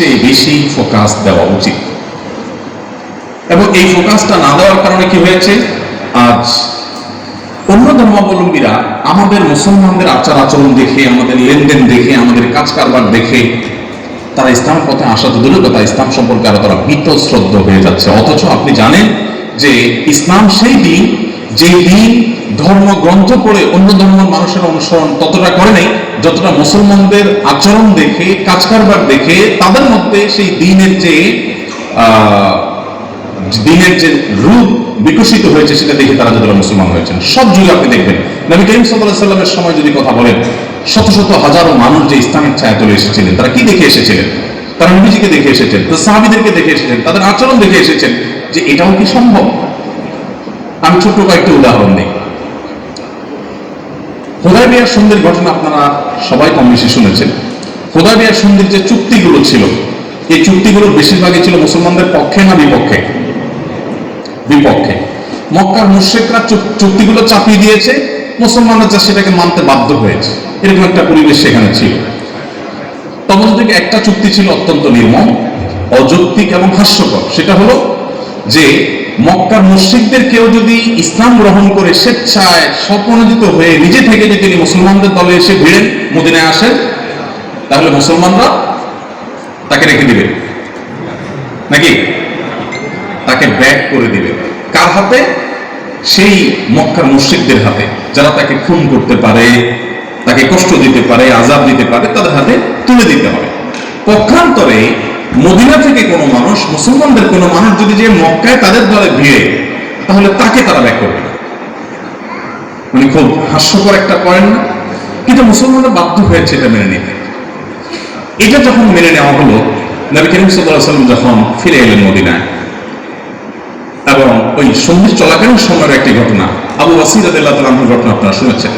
সবচেয়ে বেশি ফোকাস দেওয়া উচিত। এবং এই ফোকাসটা না দেওয়ার কারণে কি হয়েছে? আজ অন্য ধর্মাবলম্বীরা আমাদের মুসলমানদের আচার আচরণ দেখে, আমাদের লেনদেন দেখে, আমাদের কাজ কারবার দেখে, তারা ইসলাম পথে আসা তো দূরের কথা, ইসলাম সম্পর্কে আরও তারা বীতশ্রদ্ধ হয়ে যাচ্ছে। অথচ আপনি জানেন যে ইসলাম সেই দিন যে দিন ধর্মগ্রন্থ পড়ে অন্য ধর্মের মানুষের অনুসরণ ততটা করে নেই, যতটা মুসলমানদের আচরণ দেখে, কাজ কারবার দেখে, তাদের মধ্যে সেই দিনের যে দিনের যে রূপ বিকশিত হয়েছে সেটা দেখে তারা যতটা মুসলমান হয়েছেন। সব যুগে আপনি দেখবেন, নবী করিম সাল্লাহ সাল্লামের সময় যদি কথা বলেন, শত শত হাজারো মানুষ যে ইসলামের ছায়া তুলে এসেছিলেন, তারা কি দেখে এসেছিলেন? তারা নবীজিকে দেখে এসেছেন তো সাহাবিদেরকে দেখে এসেছেন, তাদের আচরণ দেখে এসেছেন যে এটাও কি সম্ভব? আমি ছোট্ট কয়েকটি উদাহরণ দিই। হোদাইবিয়ার সন্ধির ঘটনা আপনারা সবাই কম বেশি শুনেছেন হোদাইবিয়ার সন্ধির যে চুক্তিগুলো ছিল, এই চুক্তিগুলো বেশিরভাগই ছিল মুসলমানদের পক্ষে না বিপক্ষে? বিপক্ষে। মক্কার মুশ্রিকরা চুক- চুক্তিগুলো চাপিয়ে দিয়েছে, মুসলমানরা যা সেটাকে মানতে বাধ্য হয়েছে। এরকম একটা পরিবেশ সেখানে ছিল। তখন থেকে একটা চুক্তি ছিল অত্যন্ত নির্মম, অযৌক্তিক এবং হাস্যকর। সেটা হলো যে মক্কার মুশ্রিকদের কেউ যদি ইসলাম গ্রহণ করে স্বেচ্ছায় স্বপ্রণোদিত হয়ে নিজে থেকে যদি তিনি মুসলমানদের দলে এসে ভিড়েন, মদিনায় আসেন, তাহলে মুসলমানরা তাকে রেখে দিবে। নাকি? তাকে ব্যাক করে দিবে। কার হাতে? সেই মক্কার মুশ্রিকদের হাতে। যারা তাকে খুন করতে পারে, তাকে কষ্ট দিতে পারে আজাব দিতে পারে, তাদের হাতে তুলে দিতে হবে। পক্ষান্তরে মদিনা থেকে কোনো মানুষ, মুসলমানদের কোনো মানুষ যদি যে মক্কায় তাদের দলে ভিড়ে, তাহলে তাকে তারা ব্যাক করবে। মানে খুব হাস্যকর একটা পয়েন্ট না, কিন্তু মুসলমানরা বাধ্য হয়েছে এটা মেনে নিতে। এটা যখন মেনে নেওয়া হলো, নবী করিম আলাইহি সাল্লাম যখন ফিরে এলেন মদিনায়, এবং ওই সন্ধি চলাকালীন সময়ের একটি ঘটনা, আবু ওয়াসির আদিল্লাহ তালাহুর ঘটনা আপনারা শুনেছেন।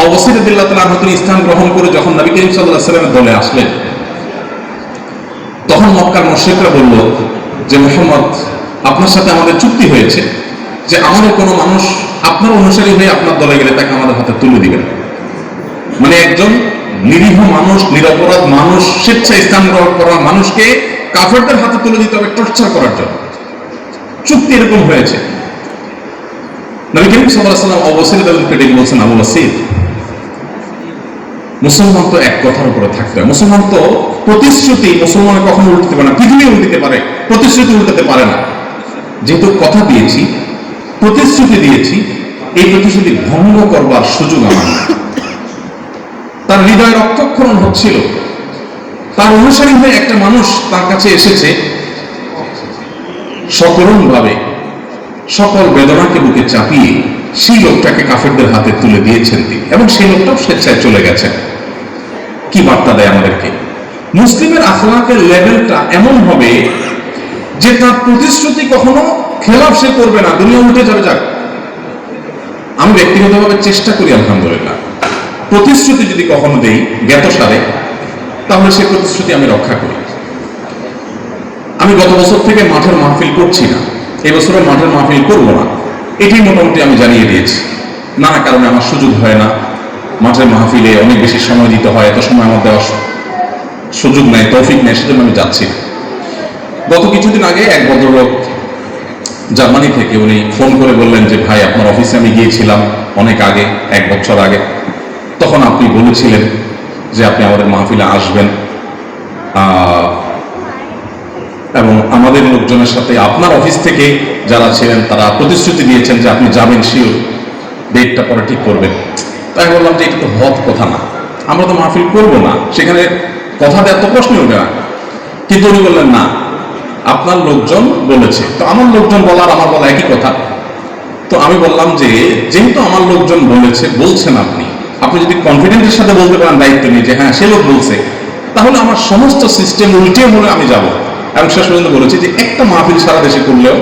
আবু ওয়াসির আদিল্লাহ তালাহ তিনি ইসলাম গ্রহণ করে যখন নবী করিম সাল্লাহ সাল্লামের দলে আসলেন তখন মক্কার মুশরিকরা বলল যে, মোহাম্মদ, আপনার সাথে আমাদের চুক্তি হয়েছে যে আমাদের কোনো মানুষ আপনার অনুসারী হয়ে আপনার দলে গেলে তাকে আমাদের হাতে তুলে দিবেন মানে একজন নিরীহ মানুষ, নিরপরাধ মানুষ স্বেচ্ছা ইসলাম গ্রহণ করা মানুষকে কাফেরদের হাতে তুলে দিতে হবে টর্চার করার জন্য। চুক্তি এরকম হয়েছে। নবী করিম অবসরে তাদেরকে ডেকে বলছেন, আবু ওয়াসির মুসলমান তো এক কথার উপরে থাকতে হয়। মুসলমান তো প্রতিশ্রুতি মুসলমানের কখনো উল্টতে পারে না। পৃথিবী উল্টতে পারে। প্রতিশ্রুতি উল্টাতে পারে না। যেহেতু কথা দিয়েছি, প্রতিশ্রুতি দিয়েছি, এই প্রতিশ্রুতি ভঙ্গ করবার সুযোগ আমার তার হৃদয় রক্তক্ষরণ হচ্ছিল। তার অনুসারী হয়ে একটা মানুষ তার কাছে এসেছে। সকরণ ভাবে সকল বেদনাকে বুকে চাপিয়ে সেই লোকটাকে কাফেরদের হাতে তুলে দিয়েছেন তিনি। এবং সেই লোকটাও স্বেচ্ছায় চলে গেছেন। কি বার্তা দেয় আমাদেরকে? মুসলিমের আখলাকের লেভেলটা এমন হবে যে তার প্রতিশ্রুতি কখনো খেলাফ সে করবে না। দুনিয়া উঠে যাবে যাক। আমি ব্যক্তিগতভাবে চেষ্টা করি, আলহামদুলিল্লাহ। প্রতিশ্রুতি যদি কখনো দেই জ্ঞাত সারে তাহলে সেই প্রতিশ্রুতি আমি রক্ষা করি। আমি গত বছর থেকে মাঠের মাহফিল করছি না। এবছরে মাঠের মাহফিল করব না। এটি মোটামুটি আমি জানিয়ে দিয়েছি। নানা কারণে আমার সুযোগ হয় না। মাঠের মাহফিলে অনেক বেশি সময় দিতে হয়, এত সময় আমার দেওয়ার সুযোগ নেই, তৌফিক নেই, সেজন্য আমি যাচ্ছি গত কিছুদিন আগে এক ভদ্রলোক জার্মানি থেকে উনি ফোন করে বললেন যে, ভাই, আপনার অফিসে আমি গিয়েছিলাম অনেক আগে, এক বছর আগে। তখন আপনি বলেছিলেন যে, আপনি আমাদের মাহফিলে আসবেন। এবং আমাদের লোকজনের সাথে আপনার অফিস থেকে যারা ছিলেন তারা প্রতিশ্রুতি দিয়েছেন যে আপনি যাবেন শিওর, ডেটটা পরে ঠিক করবেন। তাই বললাম যে এটা তো হত কথা না। আমরা তো মাহফিল করব না। সেখানে কথাটা এত প্রশ্ন উঠবে না। কিন্তু উনি বললেন, না, আপনার লোকজন বলেছে। তো আমার লোকজন বলার আমার বলা একই কথা। তো আমি বললাম যে, যেহেতু আমার লোকজন বলেছে, বলছেন আপনি আপনি যদি কনফিডেন্সের সাথে বলতে পারেন দায়িত্ব নিয়ে যে হ্যাঁ সে লোক বলছে। তাহলে আমার সমস্ত সিস্টেম উল্টে হলে আমি যাব। এবং শেষ পর্যন্ত বলেছি যে, একটা মাহফিল সারা দেশে করলেও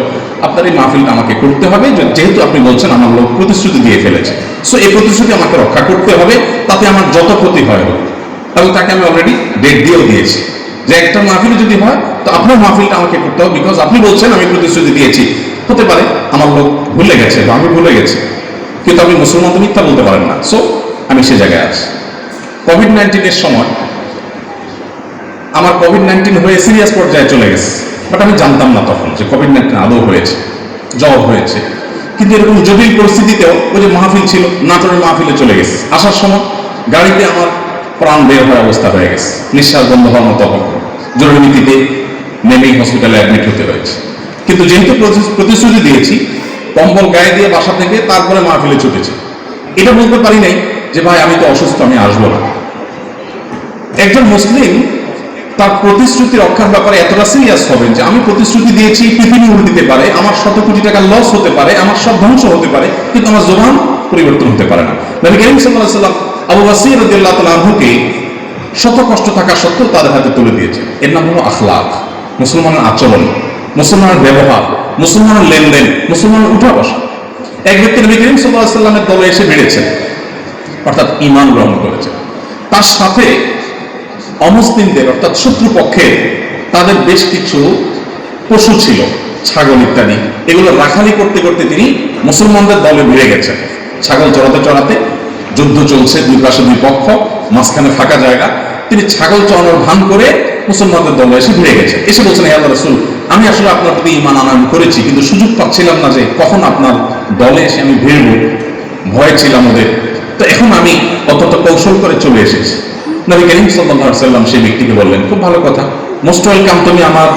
আপনার এই মাহফিলটা আমাকে করতে হবে। যেহেতু আপনি বলছেন আমার লোক প্রতিশ্রুতি দিয়ে ফেলেছে। সো এই প্রতিশ্রুতি আমাকে রক্ষা করতে হবে, তাতে আমার যত ক্ষতি হয় এবং তাকে আমি অলরেডি ডেট দিয়েও দিয়েছি। যে একটা মাহফিল যদি হয়, তো আপনার মাহফিলটা আমাকে করতে হবে বিকজ আপনি বলছেন আমি প্রতিশ্রুতি দিয়েছি। হতে পারে আমার লোক ভুলে গেছে বা আমি ভুলে গেছি। কিন্তু আপনি মুসলমান তো মিথ্যা বলতে পারেন না। সো আমি সে জায়গায় আছি। কোভিড নাইন্টিনের সময় আমার কোভিড নাইন্টিন হয়ে সিরিয়াস পর্যায়ে চলে গেছে। বাট আমি জানতাম না তখন যে কোভিড নাইন্টিন আদৌ হয়েছে জ্বর হয়েছে। কিন্তু এরকম জটিল পরিস্থিতিতেও ওই যে মাহফিল ছিল, নাটোরের মাহফিলে চলে গেছে। আসার সময় গাড়িতে আমার প্রাণ বের হওয়ার অবস্থা হয়ে গেছে। নিঃশ্বাস বন্ধ হওয়ার মতো। জরুরি ভিত্তিতে নেমেই হসপিটালে অ্যাডমিট হতে হয়েছে। কিন্তু যেহেতু প্রতিশ্রুতি দিয়েছি, কম্বল গায়ে দিয়ে বাসা থেকে তারপরে মাহফিলে ছুটেছি। এটা বলতে পারি নাই যে, ভাই, আমি তো অসুস্থ, আমি আসব না। একজন মুসলিম তার প্রতিশ্রুতি রক্ষার ব্যাপারে এতটা সিরিয়াস হবেন যে আমি প্রতিশ্রুতি দিয়েছি পৃথিবী উল্টিতে পারে, আমার শত কোটি টাকা লস হতে পারে, আমার সব ধ্বংস হতে পারে, কিন্তু আমার জবান পরিবর্তন হতে পারে না। নবী করিম আলাইহি সাল্লাম আবু বাসির রাদিয়াল্লাহু তাআলা শত কষ্ট থাকা সত্ত্বেও তাদের হাতে তুলে দিয়েছে এর নাম হলো আখলাক। মুসলমানের আচরণ, মুসলমানের ব্যবহার, মুসলমানের লেনদেন, মুসলমানের উঠা বসা এক ব্যক্তি নবী করিম আলাইহি সাল্লামের দলে এসে বেড়েছেন অর্থাৎ ইমান গ্রহণ করেছে তার সাথে অমুসলিমদের, অর্থাৎ শত্রুপক্ষের তাদের বেশ কিছু পশু ছিল, ছাগল ইত্যাদি। এগুলো রাখালি করতে করতে তিনি মুসলমানদের দলে ভিড়ে গেছেন। ছাগল চড়াতে চড়াতে যুদ্ধ চলছে দুই পাশে দুই পক্ষ, মাঝখানে ফাঁকা জায়গা। তিনি ছাগল চড়ানোর ভান করে মুসলমানদের দলে এসে ভিড়ে গেছে এসে বলছেন, হে আল্লাহ রসুল, আমি আসলে আপনার প্রতি ইমান আনয়ন করেছি, কিন্তু সুযোগ পাচ্ছিলাম না যে কখন আপনার দলে এসে আমি ভিড়ব। ভয় ছিলাম ওদের। তো এখন আমি অত্যন্ত কৌশল করে চলে এসেছি। নবী করিম সাল্লাম সেই ব্যক্তিকে বললেন, খুব ভালো কথা। মোস্ট ওয়েলকাম তুমি আমার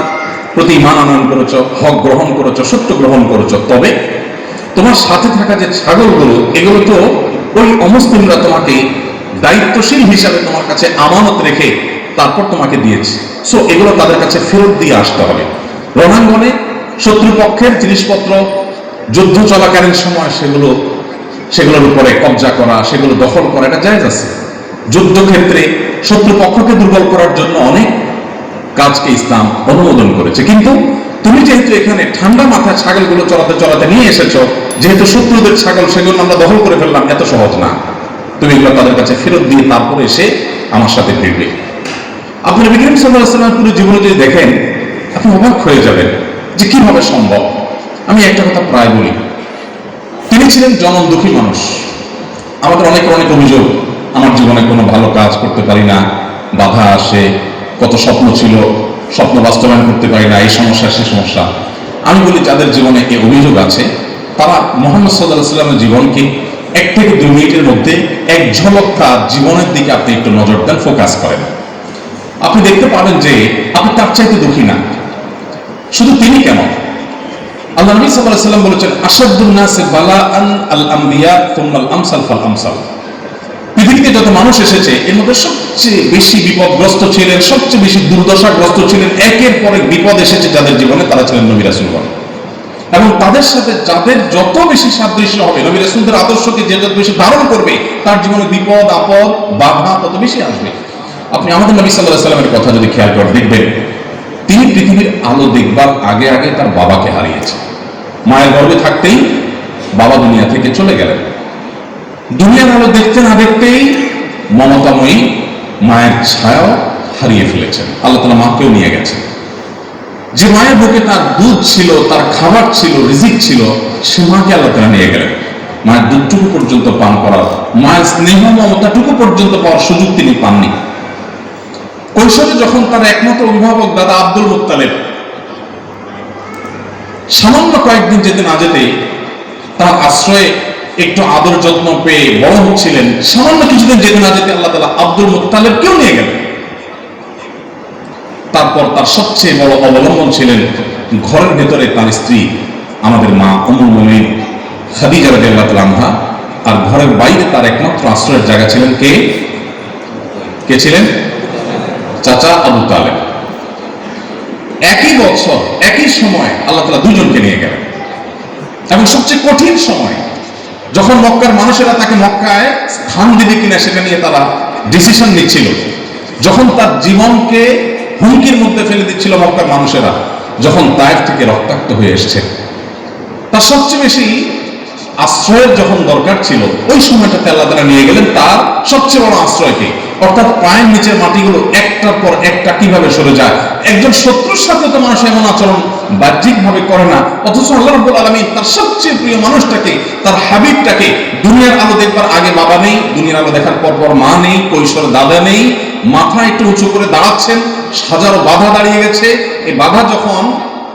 প্রতি ইমান আনয়ন করেছ, হক গ্রহণ করেছ, সত্য গ্রহণ করেছ। তবে তোমার সাথে থাকা যে ছাগলগুলো, এগুলো তো ওই অমুসলিমরা তোমাকে দায়িত্বশীল হিসাবে তোমার কাছে আমানত রেখে তারপর তোমাকে দিয়েছে। সো এগুলো তাদের কাছে ফেরত দিয়ে আসতে হবে। রণাঙ্গনে শত্রুপক্ষের জিনিসপত্র, যুদ্ধ চলাকালীন সময় সেগুলো, সেগুলোর উপরে কবজা করা, সেগুলো দখল করা, এটা জায়েজ আছে। যুদ্ধক্ষেত্রে শত্রুপক্ষকে দুর্বল করার জন্য অনেক কাজকে ইসলাম অনুমোদন করেছে। কিন্তু তুমি যেহেতু এখানে ঠান্ডা মাথায় ছাগলগুলো চলাতে চলাতে নিয়ে এসেছ, যেহেতু শত্রুদের ছাগল সেগুলো আমরা দখল করে ফেললাম, এত সহজ না। তুমি এগুলো তাদের কাছে ফেরত দিয়ে তারপরে এসে আমার সাথে ফিরবে। আপনি নবী করিম সাল্লাল্লাহু আলাইহি ওয়াসাল্লামের পুরো জীবনে যদি দেখেন, আপনি অবাক হয়ে যাবেন যে কীভাবে সম্ভব। আমি একটা কথা প্রায় বলি। তিনি ছিলেন জনম দুঃখী মানুষ। আমাদের অনেক অনেক অভিযোগ আমার জীবনে কোনো ভালো কাজ করতে পারি না, বাধা আসে, কত স্বপ্ন ছিল, স্বপ্ন বাস্তবায়ন করতে পারি না, এই সমস্যা, সে সমস্যা। আমি বলি যাদের জীবনে এই অভিযোগ আছে, তারা মোহাম্মদ সাল্লাহ সাল্লামের জীবনকে এক থেকে দুই মিনিটের মধ্যে এক ঝলক তার জীবনের দিকে আপনি একটু নজর দেন ফোকাস করেন। আপনি দেখতে পাবেন যে আপনি তার চাইতে দুঃখী না। শুধু তিনি কেন আল্লাহ নবী আলাইহি সাল্লাম বলেছেন আসাদুন নাসে বালাআন আল আমবিয়া তুমাল আমসাল ফাল আমসাল। পৃথিবীতে যত মানুষ এসেছে, এর মধ্যে সবচেয়ে বেশি বিপদগ্রস্ত ছিলেন, সবচেয়ে বেশি দুর্দশাগ্রস্ত ছিলেন, একের পর এক বিপদ এসেছে যাদের জীবনে, তারা ছিলেন নবী রাসূলগণ এবং তাদের সাথে যাদের যত বেশি সাদৃশ্য হবে, নবী রাসূলদের আদর্শকে যে যত বেশি ধারণ করবে, তার জীবনে বিপদ, আপদ, বাধা তত বেশি আসবে। আপনি আমাদের নবী আলাইহি সাল্লামের কথা যদি খেয়াল করে দেখবেন, তিনি পৃথিবীর আলো দেখবার আগে আগে তার বাবাকে হারিয়েছেন। মায়ের গর্ভে থাকতেই বাবা দুনিয়া থেকে চলে গেলেন। দুনিয়ার আলো দেখতে না দেখতেই মমতাময়ী মায়ের ছায়াও হারিয়ে ফেলেছেন। আল্লাহ তালা মাকেও নিয়ে গেছেন। যে মায়ের বুকে তার দুধ ছিল, তার খাবার ছিল, রিজিক ছিল, সে মাকে আল্লাহ তালা নিয়ে গেলেন। মায়ের দুধটুকু পর্যন্ত পান করার, মায়ের স্নেহ মমতাটুকু পর্যন্ত পাওয়ার সুযোগ তিনি পাননি। কৈশোরে যখন তার একমাত্র অভিভাবক দাদা আব্দুল মুত্তালেব সামান্য কয়েকদিন যেতে না যেতে তার আশ্রয়ে একটু আদর যত্ন পেয়ে বড় হচ্ছিলেন, সামান্য কিছুদিন যেতে না যেতে আল্লাহ তালা আব্দুল মুত্তালেব কেউ নিয়ে গেলেন। তারপর তার সবচেয়ে বড় অবলম্বন ছিলেন ঘরের ভেতরে তার স্ত্রী, আমাদের মা অমুল মমিন, খাদিজা রাদিয়াল্লাহু তাআলা আনহা, আর ঘরের বাইরে তার একমাত্র আশ্রয়ের জায়গা ছিলেন কে? কে ছিলেন? চাচা আবু তালেব। একই বছর, একই সময় আল্লাহ তালা দুজনকে নিয়ে গেলেন। এবং সবচেয়ে কঠিন সময় যখন মক্কার মানুষেরা তাকে মক্কায় স্থান দিবে কিনা সেটা নিয়ে তারা ডিসিশন নিচ্ছিল। যখন তার জীবনকে হুমকির মধ্যে ফেলে দিচ্ছিল মক্কার মানুষেরা, যখন তায়ের থেকে রক্তাক্ত হয়ে এসছে। তার সবচেয়ে বেশি আশ্রয়ের যখন দরকার ছিল, ওই সময়টাতে আল্লাহ তারা নিয়ে গেলেন তার সবচেয়ে বড় আশ্রয়কে। অর্থাৎ পায়ের নিচের মাটিগুলো একটার পর একটা কীভাবে সরে যায়? একজন শত্রুর সাথে তো মানুষ এমন আচরণ বাহ্যিক ভাবে করে না। অথচ আল্লাহ রাব্বুল আলামিন তার সবচেয়ে প্রিয় মানুষটাকে, তার হাবিবটাকে দুনিয়ার আলো দেখবার আগে বাবা নেই, দুনিয়ার আলো দেখার পর পর মা নেই, কৈশোর দাদা নেই, মাথা একটু উঁচু করে দাঁড়াচ্ছেন, হাজারো বাধা দাঁড়িয়ে গেছে। এই বাধা যখন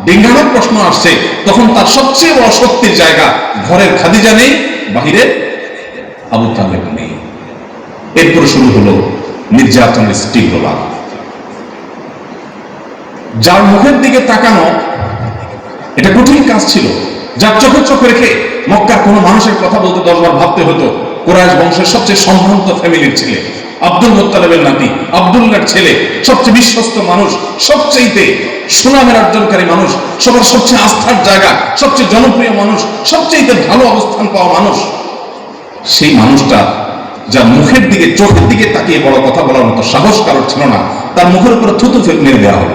ডিঙ্গানোর প্রশ্ন আসছে, তখন তার সবচেয়ে শক্তির জায়গা ঘরের খাদিজা নেই, বাহিরে আবু তালেব নেই। এরপর শুরু হলো নির্যাতনের তীব্রবাদ যার মুখের দিকে তাকানো এটা কঠিন কাজ ছিল। যার চোখে চোখ রেখে মক্কার কোনো মানুষের কথা বলতে দশবার ভাবতে হতো কোরআশ বংশের সবচেয়ে সম্ভ্রান্ত ফ্যামিলির ছেলে, আব্দুল মোত্তালেবের নাতি, আব্দুল্লার ছেলে, সবচেয়ে বিশ্বস্ত মানুষ সবচেয়েতে সুনামের অর্জনকারী মানুষ, সবার সবচেয়ে আস্থার জায়গা, সবচেয়ে জনপ্রিয় মানুষ সবচেয়ে ভালো অবস্থান পাওয়া মানুষ। সেই মানুষটা যার মুখের দিকে, চোখের দিকে তাকিয়ে বড় কথা বলার মতো সাহস কারোর ছিল না, তার মুখের উপরে থুতু মেরে দেওয়া হলো।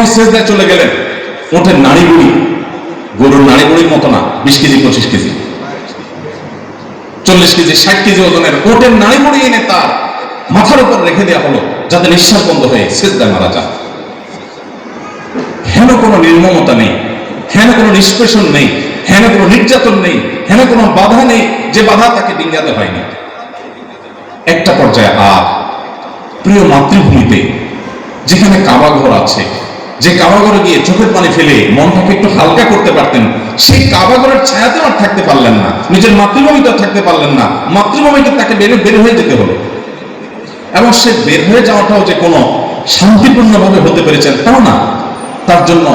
যখন শেষদায় চলে গেলেন। ওঠের নাড়ি বুড়ি গরুর নাড়ি বুড়ির মতো না, বিশ কেজি, পঁচিশ কেজি। চল্লিশ কেজি, ষাট কেজি ওজনের ওটের নাড়ি বুড়ি এনে তার মাথার উপর রেখে দেওয়া হলো, যাতে নিঃশ্বাস বন্ধ হয়ে শেষদায় মারা যায়। হেন কোনো নির্মমতা নেই, হেন কোনো নিষ্পেষণ নেই, হেন কোনো নির্যাতন নেই, হেন কোনো বাধা নেই, যে বাধা তাকে ডিঙ্গাতে হয়নি। একটা পর্যায়ে আর প্রিয় মাতৃভূমিতে, যেখানে কাবাঘর আছে যে কাবাঘরে গিয়ে চোখের পানি ফেলে মনটাকে একটু হালকা করতে পারতেন, সেই কাবাঘরের ছায়াতে আর থাকতে পারলেন না। নিজের মাতৃভূমিতে থাকতে পারলেন না। মাতৃভূমিতে তাকে বের বের হয়ে যেতে হলো। এবং সে বের হয়ে যাওয়াটাও যে কোনো শান্তিপূর্ণভাবে হতে পেরেছেন তাও না। তার জন্য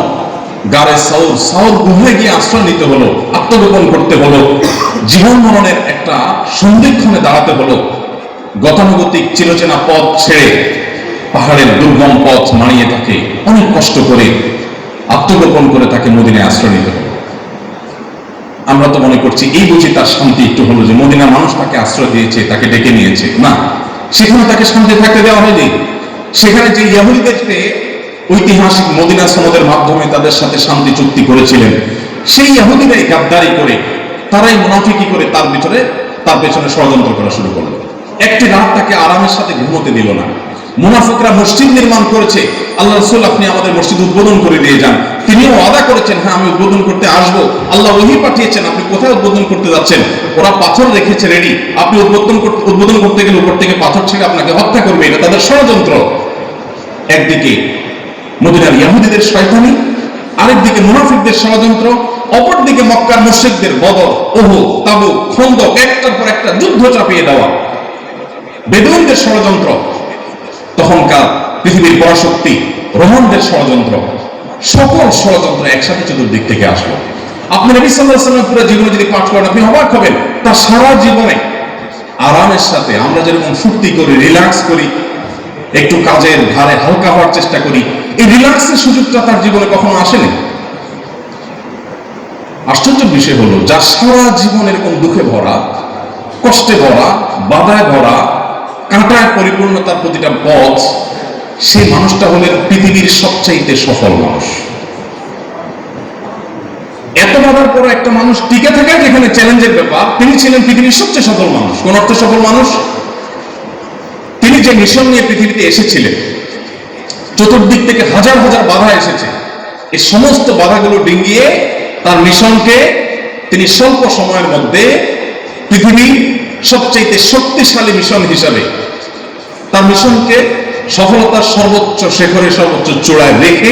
গারে সাউর সাউর গুহায় গিয়ে আশ্রয় নিতে হলো, আত্মগোপন করতে হলো, জীবন মরণের একটা সন্ধিক্ষণে দাঁড়াতে হলো। গতানুগতিক চিরচেনা পথ ছেড়ে পাহাড়ের দুর্গম পথ মানিয়ে তাকে অনেক কষ্ট করে আত্মগোপন করে তাকে মদিনায় আশ্রয় নিতে হলো। আমরা তো মনে করছি, এই বুঝি তার শান্তি একটু হলো যে মদিনার মানুষ তাকে আশ্রয় দিয়েছে, তাকে ডেকে নিয়েছে। না, সেখানে তাকে শান্তি থাকতে দেওয়া হয়নি। সেখানে যে ইয়াহুদিদেরকে ঐতিহাসিক মদিনা সনদের মাধ্যমে তাদের সাথে শান্তি চুক্তি করেছিলেন, সেই ইয়াহুদিরাই গাদ্দারি করে, তারাই মুনাফিকি করে তার ভিতরে, তার পেছনে ষড়যন্ত্র করা শুরু করল। একটি রাত তাকে আরামের সাথে ঘুমোতে দিল না। মুনাফিকরা মসজিদ নির্মাণ করেছে। আল্লাহ রসুল আপনি আমাদের মসজিদ উদ্বোধন করে দিয়ে যান। তিনিও ওয়াদা করেছেন হ্যাঁ আমি উদ্বোধন করতে আসব। আল্লাহ ওহি পাঠিয়েছেন, আপনি কোথায় উদ্বোধন করতে যাচ্ছেন? ওরা পাথর রেখেছে রেডি আপনি উদ্বোধন উদ্বোধন করতে গেলে উপর থেকে পাথর ছেড়ে আপনাকে হত্যা করবে। এটা তাদের ষড়যন্ত্র। একদিকে মদিনার ইয়াহুদিদের শয়তানি, আরেকদিকে মুনাফিকদের ষড়যন্ত্র, অপরদিকে মক্কার মুশরিকদের বদর, ওহু তাবু খন্দক, একটার পর একটা যুদ্ধ চাপিয়ে দেওয়া। বেদুইনদের ষড়যন্ত্র। তখনকার পৃথিবীর পরাশক্তি, রোহনদের ষড়যন্ত্র, সকল ষড়যন্ত্র একসাথে চতুর্দিক থেকে আসলো। পুরো জীবনে যদি পাঠ করেন, আপনি অবাক হবেন। তার সারা জীবনে আরামের সাথে আমরা যেরকম ফুর্তি করি, রিল্যাক্স করি, একটু কাজের ঘাড়ে হালকা হওয়ার চেষ্টা করি, এই রিল্যাক্সের সুযোগটা তার জীবনে কখনো আসেনি? আশ্চর্য বিষয় হলো, যা সারা জীবন এরকম দুঃখে ভরা, কষ্টে ভরা, বাধায় ভরা কাঁটায় পরিপূর্ণ তার প্রতিটা পথ সে মানুষটা হলেন পৃথিবীর সবচাইতে সফল মানুষ। এত বাধার পর একটা মানুষ টিকে থাকা যেখানে চ্যালেঞ্জের ব্যাপার, তিনি ছিলেন পৃথিবীর সবচেয়ে সফল মানুষ। কোন অর্থে সফল মানুষ? তিনি যে মিশন নিয়ে পৃথিবীতে এসেছিলেন, চতুর্দিক থেকে হাজার হাজার বাধা এসেছে। এই সমস্ত বাধাগুলো ডিঙ্গিয়ে তার মিশনকে তিনি স্বল্প সময়ের মধ্যে পৃথিবীর সবচেয়ে শক্তিশালী মিশন হিসাবে তার মিশনকে সফলতার সর্বোচ্চ শেখরে সর্বোচ্চ চূড়ায় রেখে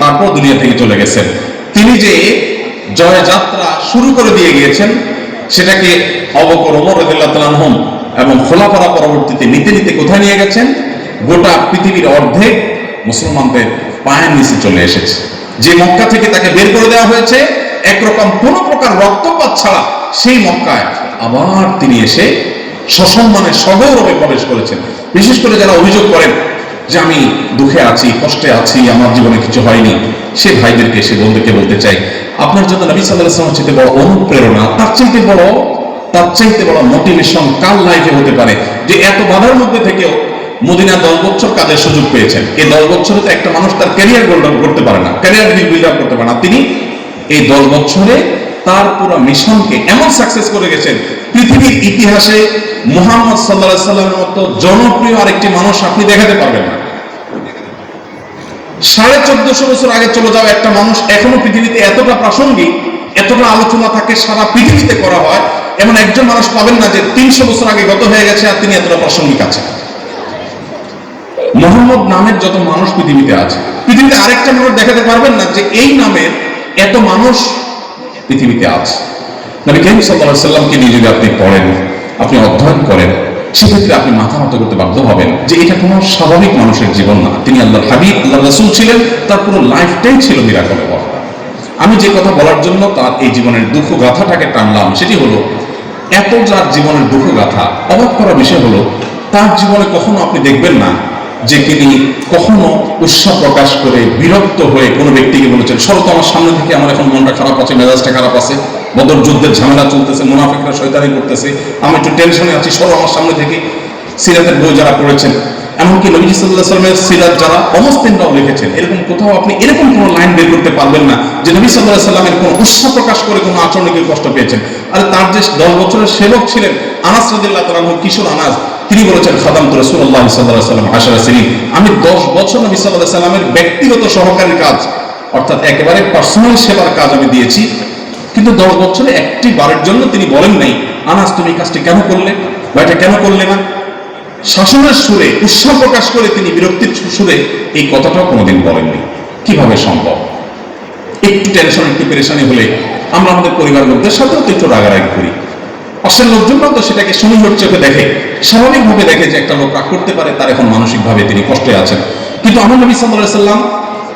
তারপর দুনিয়া থেকে চলে গেছেন। তিনি যে জয়যাত্রা শুরু করে দিয়ে গিয়েছেন, সেটাকে অবকর ওমর রদিল্লাহম এবং খোলাপাড়া পরবর্তীতে নিতে নিতে কোথায় নিয়ে গেছেন? গোটা পৃথিবীর অর্ধেক মুসলমানদের পায়ের নিচে চলে এসেছে। যে মক্কা থেকে তাকে বের করে দেওয়া হয়েছে একরকম কোন প্রকার রক্তপাত ছাড়া সেই মক্কায় আবার তিনি এসে সসম্মানে সগৌরবে প্রবেশ করেছেন। বিশেষ করে যারা অভিযোগ করেন যে আমি দুঃখে আছি, কষ্টে আছি, আমার জীবনে কিছু হয়নি, সে ভাইদেরকে, সে বন্ধুকে বলতে চাই, আপনার জন্য নবী সাল্লাহ চাইতে বড় অনুপ্রেরণা, তার চাইতে বড়, তার চাইতে বড় মোটিভেশন কার লাইফে হতে পারে? যে এত বাধার মধ্যে থেকেও মদিনা দশ বছর কাজের সুযোগ পেয়েছেন। এই দশ বছরে তো একটা মানুষ তার ক্যারিয়ার বিল্ড করতে পারে না ক্যারিয়ার বিল্ড আপ করতে পারে না। তিনি এই দশ বছরে তার পুরো মিশনকে এমন সাকসেস করে গেছেন পৃথিবীর ইতিহাসে মোহাম্মদ সাল্লাহ সাল্লামের মতো জনপ্রিয় আরেকটি মানুষ আপনি দেখাতে পারবেন না। সাড়ে চোদ্দশো বছর আগে চলে যাওয়া একটা মানুষ এখনও পৃথিবীতে এতটা প্রাসঙ্গিক, এতটা আলোচনা থাকে, সারা পৃথিবীতে করা হয়, এমন একজন মানুষ পাবেন না যে তিনশো বছর আগে গত হয়ে গেছে আর তিনি এতটা প্রাসঙ্গিক আছেন মোহাম্মদ নামের যত মানুষ পৃথিবীতে আছে, পৃথিবীতে আরেকটা মানুষ দেখাতে পারবেন না যে এই নামের এত মানুষ পৃথিবীতে আছে। নবী করিম সাল্লাল্লাহু সাল্লামকে নিয়ে যদি আপনি পড়েন, আপনি অধ্যয়ন করেন, সেক্ষেত্রে আপনি মাথা নত করতে বাধ্য হবেন যে এটা কোনো স্বাভাবিক মানুষের জীবন না। তিনি আল্লাহ হাবিব আল্লাহ রসুল ছিলেন, তার পুরো লাইফটাই ছিল মিরাকলে আমি যে কথা বলার জন্য তার এই জীবনের দুঃখ গাথাটাকে টানলাম, সেটি হলো, এত যার জীবনের দুঃখ গাথা অবাক করা বিষয় হলো, তার জীবনে কখনো আপনি দেখবেন না যে তিনি কখনো উৎসাহ প্রকাশ করে বিরক্ত হয়ে কোনো ব্যক্তিকে বলেছেন সরো তো আমার সামনে থেকে আমার এখন মনটা খারাপ আছে, মেজাজটা খারাপ আছে, বদর যুদ্ধের ঝামেলা চলতেছে, মুনাফিকরা শয়তানি করতেছে, আমি একটু টেনশনে আছি সরো আমার সামনে থেকে সিরাতের বই যারা পড়েছেন। এমনকি নবী সাল্লাহ সাল্লামের সিরাত যারা অমস্তিনরাও লিখেছেন, এরকম কোথাও আপনি এরকম কোনো লাইন বের করতে পারবেন না যে নবী সাল্লাহ সাল্লামের কোনো উৎসাহ প্রকাশ করে কোনো আচরণে কেউ কষ্ট পেয়েছেন। আর তার যে দশ বছরের সেবক ছিলেন আনাস রাদিল্লাহ তালাহ কিশোর আনাস তিনি বলেছেন খাদাম তো রসুল্লাহ সাল্লাহ সাল্লাম আশারা সিরিন। আমি দশ বছর নবী সাল্লাহ সাল্লামের ব্যক্তিগত সহকারী কাজ, অর্থাৎ একেবারে পার্সোনাল সেবার কাজ আমি দিয়েছি। কিন্তু দশ বছরে একটি বারের জন্য তিনি বলেন নাই, আনাস, তুমি কাজটি কেন করলে বা এটা কেন করলে না? শাসনের সুরে, উৎসাহ প্রকাশ করে তিনি বিরক্তির সুরে এই কথাটাও কোনোদিন বলেননি কীভাবে সম্ভব? একটু টেনশন একটু পেরেশানি হলে আমরা আমাদের পরিবার লোকদের সাথেও তো একটু রাগারাগি করি। পাশের লোকজনরাও তো সেটাকে সুন্দর চোখে দেখে। স্বাভাবিকভাবে দেখে যে একটা লোক রাগ করতে পারে, তার এখন মানসিকভাবে তিনি কষ্টে আছেন। কিন্তু আমার নবী সাল্লাহ সাল্লাম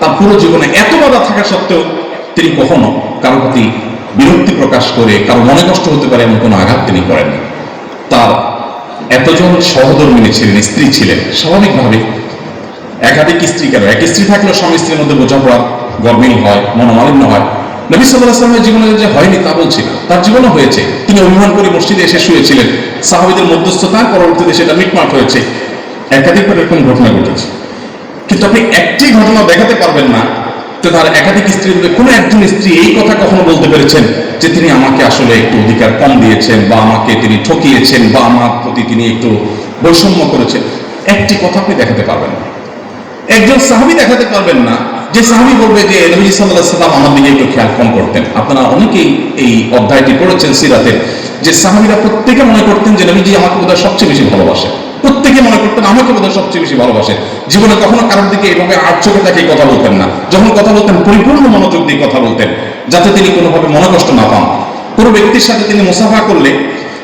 তার পুরো জীবনে এত বাধা থাকা সত্ত্বেও তিনি কখনো কারও প্রতি বিরক্তি প্রকাশ করে, কারও মনে কষ্ট হতে পারে এমন কোনো আঘাত তিনি করেননি। তার এতজন সহধর্মিনী ছিলেন, স্ত্রী ছিলেন। স্বাভাবিকভাবে একাধিক স্ত্রী কেন? এক স্ত্রী থাকলেও স্বামী স্ত্রীর মধ্যে বোঝাপড়া গরমিল হয়, মনোমালিন্য হয়। নবী সাল্লাহ আসলামের জীবনে যে হয়নি তা বলছি তার জীবনে হয়েছে। তিনি অভিমান করে মসজিদে এসে শুয়েছিলেন। সাহাবিদের মধ্যস্থতা পরবর্তীতে সেটা মিটমাট হয়েছে। একাধিকবার এরকম ঘটনা ঘটেছে। কিন্তু আপনি একটি ঘটনা দেখাতে পারবেন না তো তার একাধিক স্ত্রীর মধ্যে কোনো একজন স্ত্রী এই কথা কখনো বলতে পেরেছেন যে তিনি আমাকে আসলে একটু অধিকার কম দিয়েছেন বা আমাকে তিনি ঠকিয়েছেন বা আমার প্রতি তিনি একটু বৈষম্য করেছেন। একটি কথা আপনি দেখাতে পারবেন না। একজন সাহাবি দেখাতে পারবেন না যে সাহাবি বলবে যে নবী সাল্লাহ সাল্লাম আমার দিকে একটু খেয়াল কম করতেন। আপনারা অনেকেই এই অধ্যায়টি পড়েছেন সিরাতে যে সাহাবিরা প্রত্যেকে মনে করতেন যে নবীজি আমাকে বোধহয় সবচেয়ে বেশি ভালোবাসে প্রত্যেকে মনে করতেন আমাকে বোধহয় সবচেয়ে বেশি ভালোবাসে জীবনে কখনো কারোর দিকে এইভাবে আট চোখে তাকে কথা বলতেন না। যখন কথা বলতেন, পরিপূর্ণ মনোযোগ দিয়ে কথা বলতেন, যাতে তিনি কোনোভাবে মনোকষ্ট না পান। কোনো ব্যক্তির সাথে তিনি মুসাফা করলে,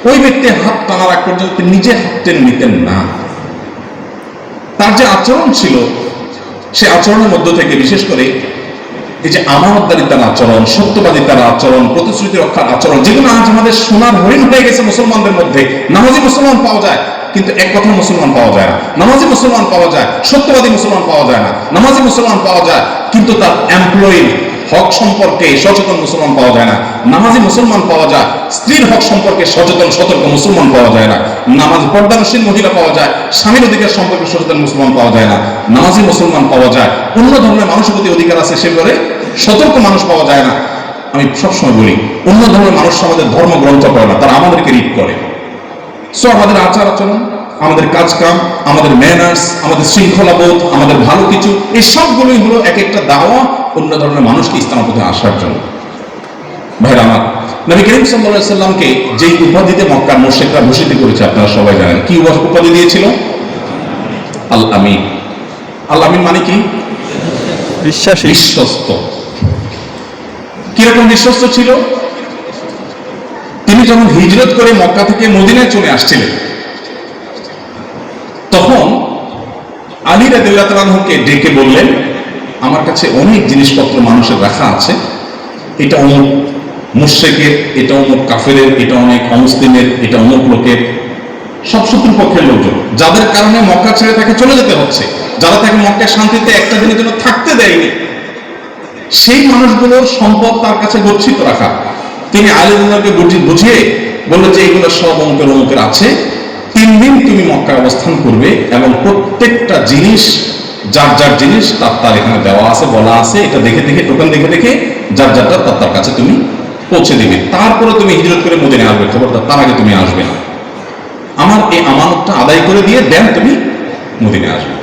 ওই ব্যক্তি হাত টানার আগ পর্যন্ত নিজে হাত টেনে নিতেন না। তার যে আচরণ ছিল সে আচরণের মধ্য থেকে বিশেষ করে এই যে আমানতদারিতার আচরণ সত্যবাদী তার আচরণ, প্রতিশ্রুতি রক্ষার আচরণ, যেগুলো আজ আমাদের সোনার হরিণ হয়ে গেছে মুসলমানদের মধ্যে। নামাজি মুসলমান পাওয়া যায়, কিন্তু এক কথা মুসলমান পাওয়া যায় না। নামাজি মুসলমান পাওয়া যায়, সত্যবাদী মুসলমান পাওয়া যায় না। নামাজি মুসলমান পাওয়া যায়, কিন্তু তার এমপ্লয়ি হক সম্পর্কে সচেতন মুসলমান পাওয়া যায় না। নামাজি মুসলমান পাওয়া যায়, স্ত্রীর হক সম্পর্কে সচেতন, সতর্ক মুসলমান পাওয়া যায় না। নামাজ পর্দানশীল মহিলা পাওয়া যায়, স্বামীর অধিকার সম্পর্কে সচেতন মুসলমান পাওয়া যায় না। নামাজি মুসলমান পাওয়া যায়, অন্য ধর্মের মানুষের প্রতি অধিকার আছে সে ব্যাপারে সতর্ক মানুষ পাওয়া যায় না। আমি সবসময় বলি, অন্য ধর্মের মানুষ আমাদের ধর্ম ধর্মগ্রন্থ করে না, তারা আমাদেরকে রিড করে। সো আমাদের আচার আচরণ আমাদের কাজ কাম আমাদের ম্যানার্স আমাদের শৃঙ্খলা বোধ আমাদের ভালো কিছু এই সবগুলোই হলো এক একটা দাওয়া অন্য ধরনের মানুষকে ইসলামের পথে আসার জন্য। ভাইরা আমার নবী করিম সাল্লামকে যেই উপাধিতে মক্কার মোর্শেকরা ভূষিত করেছে আপনারা সবাই জানেন। কি উপাধি দিয়েছিল? আল আমিন। আল আমিন মানে কি? বিশ্বাস। বিশ্বস্ত। কীরকম বিশ্বস্ত ছিল? তিনি যখন হিজরত করে মক্কা থেকে মদিনায় চলে আসছিলেন তখন আলী রাদিল্লাহকে ডেকে বললেন, আমার কাছে অনেক জিনিসপত্র মানুষের রাখা আছে। এটা অমুক মুর্শেকের এটা অমুক কাফেরের, এটা অনেক অমুসলিমের, এটা অমুক লোকের, সব শত্রুপক্ষের লোকজন। যাদের কারণে মক্কা ছেড়ে তাকে চলে যেতে হচ্ছে। যারা তাকে মক্কায় শান্তিতে একটা দিনের জন্য থাকতে দেয়নি। সেই মানুষগুলোর সম্পদ তার কাছে গচ্ছিত রাখা। তিনি আলিদুল্লাহকে বুঝিয়ে বলল যে এগুলো সব অঙ্কের অঙ্কের আছে। তিন দিন তুমি মক্কায় অবস্থান করবে এবং প্রত্যেকটা জিনিস, যার যার জিনিস, তার তার এখানে দেওয়া আছে, বলা আছে, এটা দেখে দেখে, টোকেন দেখে দেখে যার যারটা তার তার কাছে তুমি পৌঁছে দেবে। তারপরে তুমি হিজরত করে মদিনে আসবে, খবরদার, তার আগে তুমি আসবে না। আমার এই আমানতটা আদায় করে দিয়ে দেন তুমি মদিনে আসবে।